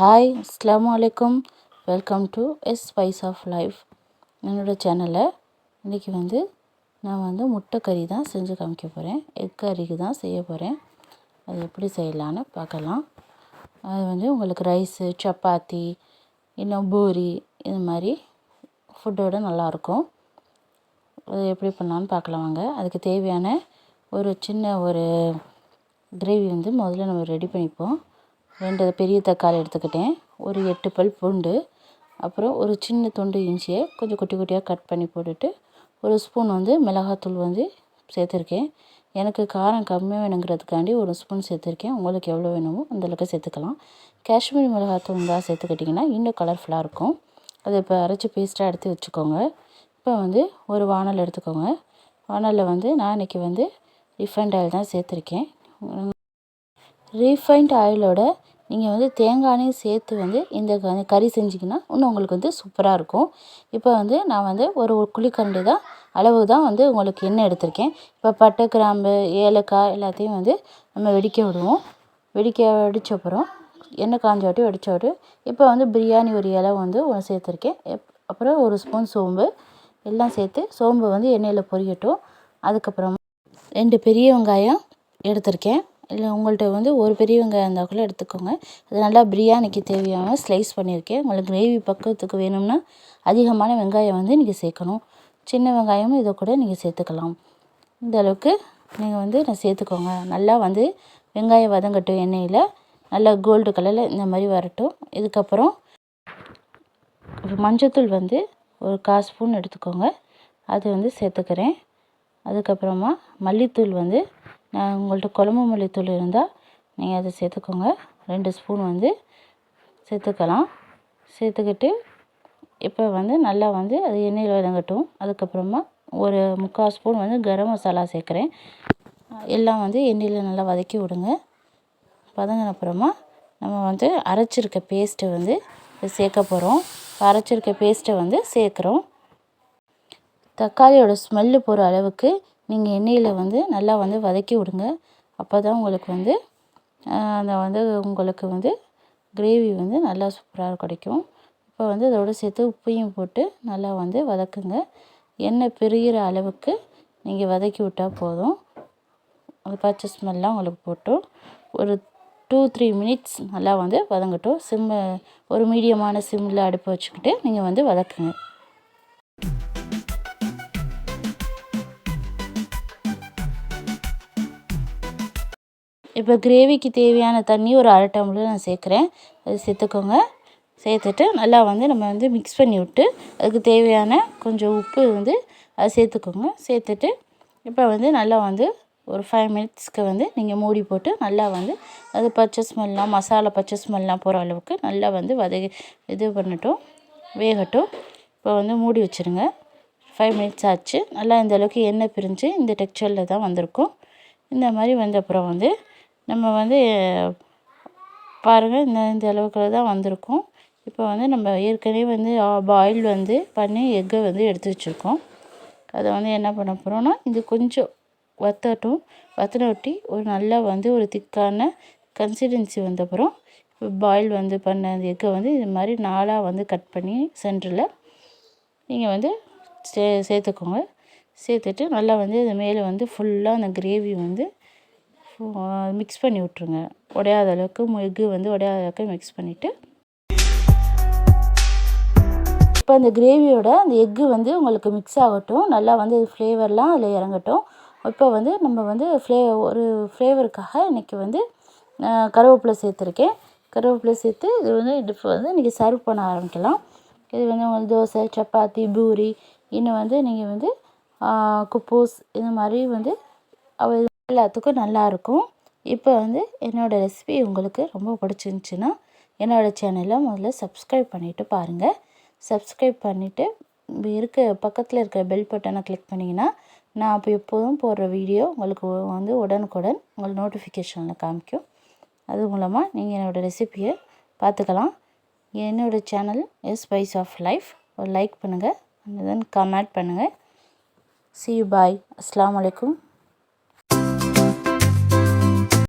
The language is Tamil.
ஹாய் அஸ்லாம் வலைக்கம் welcome to S spice of life என்னோடய சேனலில் இன்றைக்கி வந்து நான் வந்து முட்டை கறி தான் செஞ்சு காமிக்க போகிறேன் எக் கறிக்கு தான் செய்ய போகிறேன் அது எப்படி செய்யலான்னு பார்க்கலாம். அது வந்து உங்களுக்கு ரைஸு சப்பாத்தி இன்னும் பூரி இது மாதிரி ஃபுட்டோடு நல்லாயிருக்கும். அது எப்படி பண்ணலான்னு பார்க்கலாம் வாங்க. அதுக்கு தேவையான ஒரு சின்ன ஒரு கிரேவி வந்து முதல்ல நம்ம ரெடி பண்ணிப்போம். ரெண்டு பெரிய தக்காளி எடுத்துக்கிட்டேன். ஒரு எட்டு பல் பூண்டு அப்புறம் ஒரு சின்ன துண்டு இஞ்சியை கொஞ்சம் குட்டி குட்டியாக கட் பண்ணி போட்டுட்டு ஒரு ஸ்பூன் வந்து மிளகாத்தூள் வந்து சேர்த்துருக்கேன். எனக்கு காரம் கம்மியாக வேணுங்கிறதுக்காண்டி ஒரு ஸ்பூன் சேர்த்துருக்கேன். உங்களுக்கு எவ்வளோ வேணுமோ அந்தளவுக்கு சேர்த்துக்கலாம். காஷ்மீரி மிளகாத்தூள் தான் சேர்த்துக்கிட்டிங்கன்னா இன்னும் கலர்ஃபுல்லாக இருக்கும். அதை இப்போ அரைச்சி பேஸ்ட்டாக எடுத்து வச்சுக்கோங்க. இப்போ வந்து ஒரு வானல் எடுத்துக்கோங்க. வானலில் வந்து நான் இன்றைக்கி வந்து ரிஃபைண்ட் ஆயில் தான் சேர்த்துருக்கேன். ரீஃபைண்ட் ஆயிலோட நீங்கள் வந்து தேங்காய் சேர்த்து வந்து இந்த கறி செஞ்சிங்கன்னா இன்னும் உங்களுக்கு வந்து சூப்பராக இருக்கும். இப்போ வந்து நான் வந்து ஒரு குழிக்கரண்டி தான் அளவு தான் வந்து உங்களுக்கு எண்ணெய் எடுத்திருக்கேன். இப்போ பட்டை கிராம்பு ஏலக்காய் எல்லாத்தையும் வந்து நம்ம வெடிக்க விடுவோம். வெடிக்க வெடித்த அப்புறம் எண்ணெய் காஞ்சாட்டி விட்டு இப்போ வந்து பிரியாணி ஒரு இலை வந்து ஒன்று சேர்த்துருக்கேன். எப் அப்புறம் ஒரு ஸ்பூன் சோம்பு எல்லாம் சேர்த்து சோம்பு வந்து எண்ணெயில் பொரியட்டும். அதுக்கப்புறம் ரெண்டு பெரிய வெங்காயம் எடுத்திருக்கேன். இல்லை உங்கள்கிட்ட வந்து ஒரு பெரிய வெங்காயம் இருந்தால் கூட எடுத்துக்கோங்க. அது நல்லா பிரியாணிக்கு தேவையான ஸ்லைஸ் பண்ணியிருக்கேன். உங்களுக்கு கிரேவி பக்கத்துக்கு வேணும்னா அதிகமான வெங்காயம் வந்து நீங்கள் சேர்க்கணும். சின்ன வெங்காயமும் இதை கூட நீங்கள் சேர்த்துக்கலாம். இந்த அளவுக்கு நீங்கள் வந்து நான் சேர்த்துக்கோங்க. நல்லா வந்து வெங்காயம் வதங்கட்டும் எண்ணெயில். நல்லா கோல்டு கலரில் இந்த மாதிரி வரட்டும். இதுக்கப்புறம் மஞ்சத்தூள் வந்து ஒரு கால் ஸ்பூன் எடுத்துக்கோங்க. அது வந்து சேர்த்துக்கிறேன். அதுக்கப்புறமா மல்லித்தூள் வந்து நான் உங்கள்கிட்ட குழம்பு மல்லித்தூள் இருந்தால் நீங்கள் அதை சேர்த்துக்கோங்க. ரெண்டு ஸ்பூன் வந்து சேர்த்துக்கலாம். சேர்த்துக்கிட்டு இப்போ வந்து நல்லா வந்து அது எண்ணெயில் வதங்கட்டும். அதுக்கப்புறமா ஒரு முக்கால் ஸ்பூன் வந்து கரம் மசாலா சேர்க்குறேன். எல்லாம் வந்து எண்ணெயில் நல்லா வதக்கி விடுங்க. வதங்கின அப்புறமா நம்ம வந்து அரைச்சிருக்க பேஸ்ட்டை வந்து சேர்க்க போகிறோம் அரைச்சிருக்க பேஸ்ட்டை வந்து சேர்க்குறோம். தக்காளியோட ஸ்மெல்லு போகிற அளவுக்கு நீங்கள் எண்ணெயில் வந்து நல்லா வந்து வதக்கி விடுங்க. அப்போ தான் உங்களுக்கு வந்து அந்த வந்து உங்களுக்கு வந்து கிரேவி வந்து நல்லா சூப்பராக கிடைக்கும். இப்போ வந்து அதோடு சேர்த்து உப்பையும் போட்டு நல்லா வந்து வதக்குங்க. எண்ணெய் பிரிகிற அளவுக்கு நீங்கள் வதக்கி விட்டால் போதும். அந்த பச்சை ஸ்மெல்லாம் உங்களுக்கு போட்டும். ஒரு டூ த்ரீ மினிட்ஸ் நல்லா வந்து வதங்கட்டும். சிம்மு ஒரு மீடியமான சிம்மில் அடுப்பை வச்சுக்கிட்டு நீங்கள் வந்து வதக்குங்க. இப்போ கிரேவிக்கு தேவையான தண்ணி ஒரு அரை டம்ளர் நான் சேர்க்குறேன். அது சேர்த்துக்கோங்க. சேர்த்துட்டு நல்லா வந்து நம்ம வந்து மிக்ஸ் பண்ணி விட்டு அதுக்கு தேவையான கொஞ்சம் உப்பு வந்து அதை சேர்த்துக்கோங்க. சேர்த்துட்டு இப்போ வந்து நல்லா வந்து ஒரு ஃபைவ் மினிட்ஸ்க்கு வந்து நீங்கள் மூடி போட்டு நல்லா வந்து அது பச்சை ஸ்மெல்லாம் மசாலா பச்சை ஸ்மெல்லாம் போகிற அளவுக்கு நல்லா வந்து வதகி இது பண்ணட்டும் வேகட்டும். இப்போ வந்து மூடி வச்சுருங்க. ஃபைவ் மினிட்ஸ் ஆச்சு. நல்லா இந்த அளவுக்கு எண்ணெய் பிரிஞ்சு இந்த டெக்ஸ்சரில் தான் வந்திருக்கும். இந்த மாதிரி வந்த அப்புறம் வந்து நம்ம வந்து பாருங்கள் இந்த இந்த அளவுக்கு தான் வந்திருக்கும். இப்போ வந்து நம்ம ஏற்கனவே வந்து பாயில் வந்து பண்ணி எக்கை வந்து எடுத்து வச்சுருக்கோம். அதை வந்து என்ன பண்ண போகிறோன்னா இது கொஞ்சம் வத்தட்டும். வற்றின ஒட்டி ஒரு நல்லா வந்து ஒரு திக்கான கன்சிஸ்டன்சி வந்தப்புறம் பாயில் வந்து பண்ண அந்த எக்கை வந்து இது மாதிரி நாளாக வந்து கட் பண்ணி சென்டரில் நீங்கள் வந்து சே சேர்த்துக்கோங்க. சேர்த்துட்டு நல்லா வந்து இது மேலே வந்து ஃபுல்லாக அந்த கிரேவி வந்து மிக்ஸ் பண்ணி விட்ருங்க உடையாத அளவுக்கு எக்கு வந்து உடையாத அளவுக்கு மிக்ஸ் பண்ணிவிட்டு இப்போ அந்த கிரேவியோட அந்த எக்கு வந்து உங்களுக்கு மிக்ஸ் ஆகட்டும். நல்லா வந்து ஃப்ளேவர்லாம் அதில் இறங்கட்டும். இப்போ வந்து நம்ம வந்து ஃப்ளே ஒரு ஃப்ளேவருக்காக இன்றைக்கி வந்து கருவேப்பிலை சேர்த்துருக்கேன். கருவேப்பிலை சேர்த்து இது வந்து இப்போ வந்து இன்றைக்கி சர்வ் பண்ண ஆரம்பிக்கலாம். இது வந்து உங்களுக்கு தோசை சப்பாத்தி பூரி இன்னும் வந்து நீங்கள் வந்து குப்பூஸ் இந்த மாதிரி வந்து எல்லாத்துக்கும் நல்லாயிருக்கும். இப்போ வந்து என்னோடய ரெசிபி உங்களுக்கு ரொம்ப பிடிச்சிருந்துச்சின்னா என்னோடய சேனலை முதல்ல சப்ஸ்கிரைப் பண்ணிவிட்டு பாருங்கள் சப்ஸ்கிரைப் பண்ணிவிட்டு இருக்க பக்கத்தில் இருக்க பெல் பட்டனை கிளிக் பண்ணிங்கன்னா நான் அப்போ எப்போதும் போடுற வீடியோ உங்களுக்கு வந்து உடனுக்குடன் உங்கள் நோட்டிஃபிகேஷனில் காமிக்கும். அது மூலமாக நீங்கள் என்னோடய ரெசிப்பியை பார்த்துக்கலாம். என்னோடய channel S vice of life ஒரு லைக் பண்ணுங்கள் அண்ட் தென் கமெண்ட் பண்ணுங்கள் சி யூ பாய் அஸ்லாம் வலைக்கும்.